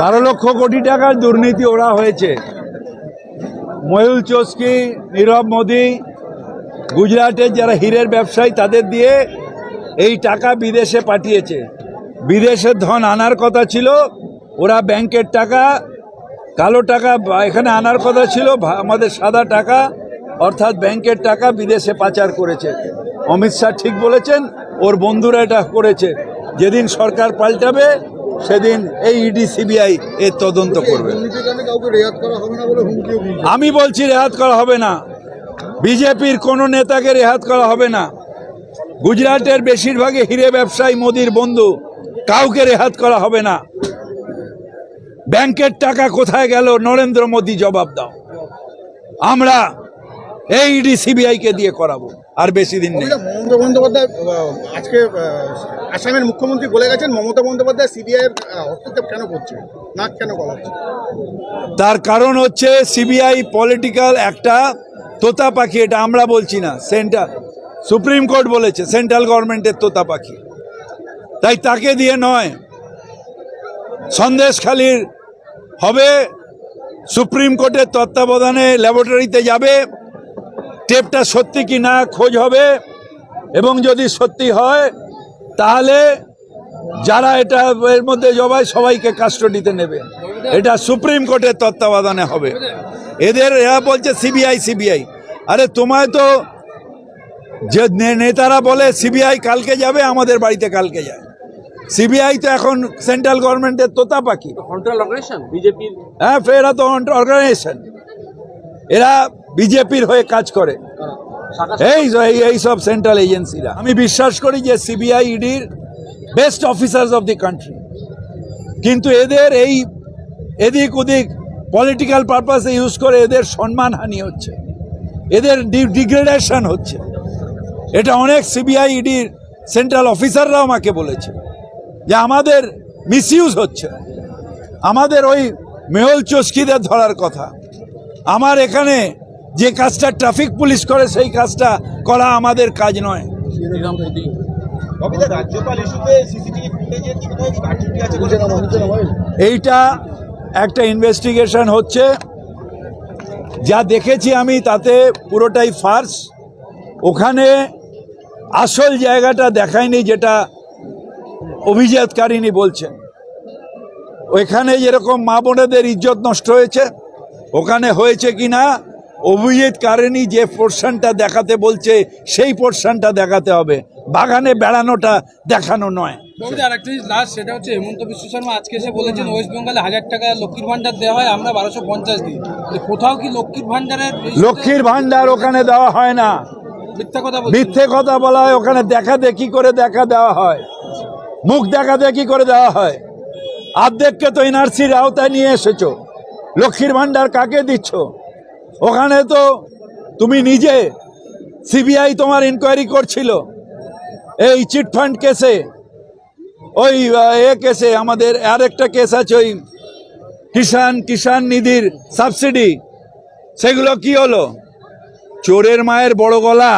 বারো লক্ষ কোটি টাকার দুর্নীতি ওরা হয়েছে। ময়ূল চস্কি নীরব মোদি, গুজরাটের যারা হীরের ব্যবসায়ী, তাদের দিয়ে এই টাকা বিদেশে পাঠিয়েছে। বিদেশের ধন আনার কথা ছিল, ওরা ব্যাংকের টাকা, কালো টাকা এখানে আনার কথা ছিল আমাদের সাদা টাকা, অর্থাৎ ব্যাংকের টাকা বিদেশে পাচার করেছে। অমিত শাহ ঠিক বলেছেন, ওর বন্ধুরা এটা করেছে। যেদিন সরকার পাল্টাবে সেদিন এই ইডি সিবিআই এর তদন্ত করবে। আমি বলছি রেহাত করা হবে না। বিজেপির কোনো নেতাকে রেহাত করা হবে না। গুজরাটের বেশিরভাগই হিরে ব্যবসায়ী মোদির বন্ধু কাউকে রেহাত করা হবে না। ব্যাংকের টাকা কোথায় গেল? নরেন্দ্র মোদী জবাব দাও। আমরা এই ইডি সিবিআই কে দিয়ে করাবো। আর বেশি দিন নেই। মমতা বন্দ্যোপাধ্যায় আজকে আসামের মুখ্যমন্ত্রী বলে গেছেন মমতা বন্দ্যোপাধ্যায় সিবিআই এর হস্তক্ষেপ কেন করছে? নাক কেন গলাচ্ছে? তার কারণ হচ্ছে সিবিআই পলিটিক্যাল একটা তোতা পাখি এটা আমরা বলছি না সেন্টার সুপ্রিম কোর্ট বলেছে সেন্ট্রাল গভর্নমেন্টের তোতা পাখি। তাই তাকে দিয়ে নয় সন্দেশখালির হবে সুপ্রিম কোর্টের তত্ত্বাবধানে ল্যাবরেটরিতে যাবে টেপটা সত্যি কি না খোঁজ হবে? এবং যদি সত্যি হয় তাহলে যারা এটা এর মধ্যে জবাই সবাইকে কাস্টডিতে নেবে। এটা সুপ্রিম কোর্টের তত্ত্বাবধানে হবে। এদের এরা বলছে সিবিআই সিবিআই। আরে তোমায় তো যে নে- নেতারা বলে সিবিআই কালকে যাবে আমাদের বাড়িতে কালকে যায়। সিবিআই তো এখন সেন্ট্রাল গভর্নমেন্টের তোতা পাখি। হ্যাঁ এরা তো অর্গানাইজেশন এরা বিজেপির হয়ে কাজ করে। এই এই- সব সেন্ট্রাল এজেন্সিরা আমি বিশ্বাস করি যে সিবিআই ইডির best officers of the country কিন্তু এদের এই এদিক ওদিক পলিটিক্যাল পারপাসে ইউজ করে এদের সম্মানহানি হচ্ছে। এদের ডিগ্রেডেশন হচ্ছে। এটা অনেক সিবিআই ইডির সেন্ট্রাল অফিসাররাও আমাকে বলেছে যে আমাদের মিসইউজ হচ্ছে আমাদের ওই মেহল চস্কিদের ধরার কথা। আমার এখানে যে কাজটা ট্রাফিক পুলিশ করে সেই কাজটা করা আমাদের কাজ নয়। এইটা একটা ইনভেস্টিগেশন হচ্ছে। যা দেখেছি আমি তাতে পুরোটাই ফার্স ওখানে আসল জায়গাটা দেখায়নি যেটা অভিজাতকারিনী বলছেন। ওইখানে যেরকম মা বোনেদের ইজ্জত নষ্ট হয়েছে ওখানে হয়েছে কি না অভিজিৎ কারিনী যে পোর্শনটা দেখাতে বলছে সেই পোর্শনটা দেখাতে হবে। বাগানে বেড়ানোটা দেখানো নয়। লাস্ট সেটা হচ্ছে হেমন্ত বিশ্ব শর্মা আজকে এসে বলেছেন ওয়েস্ট বেঙ্গলে হাজার টাকা লক্ষ্মীর ভান্ডার দেওয়া হয় আমরা বারোশো পঞ্চাশ দিই। কোথাও কি লক্ষ্মীর ভান্ডারের লক্ষ্মীর ভান্ডার ওখানে দেওয়া হয় না। মিথ্যা কথা বলা হয় ওখানে দেখা দেখি করে দেখা দেওয়া হয়। মুখ দেখা দেখি করে দেওয়া হয়। অর্ধেককে তো এনআরসির আওতায় নিয়ে এসেছ। লক্ষ্মীর ভান্ডার কাকে দিচ্ছ? ওখানে তো তুমি নিজে সিবিআই তোমার ইনকোয়ারি করছিল। এই চিটফান্ড কেসে, ওই এ কেসে, আমাদের আর একটা কেস আছে ওই কিষান কিষান নিধির সাবসিডি, সেগুলো কি হলো? চোরের মায়ের বড় গলা।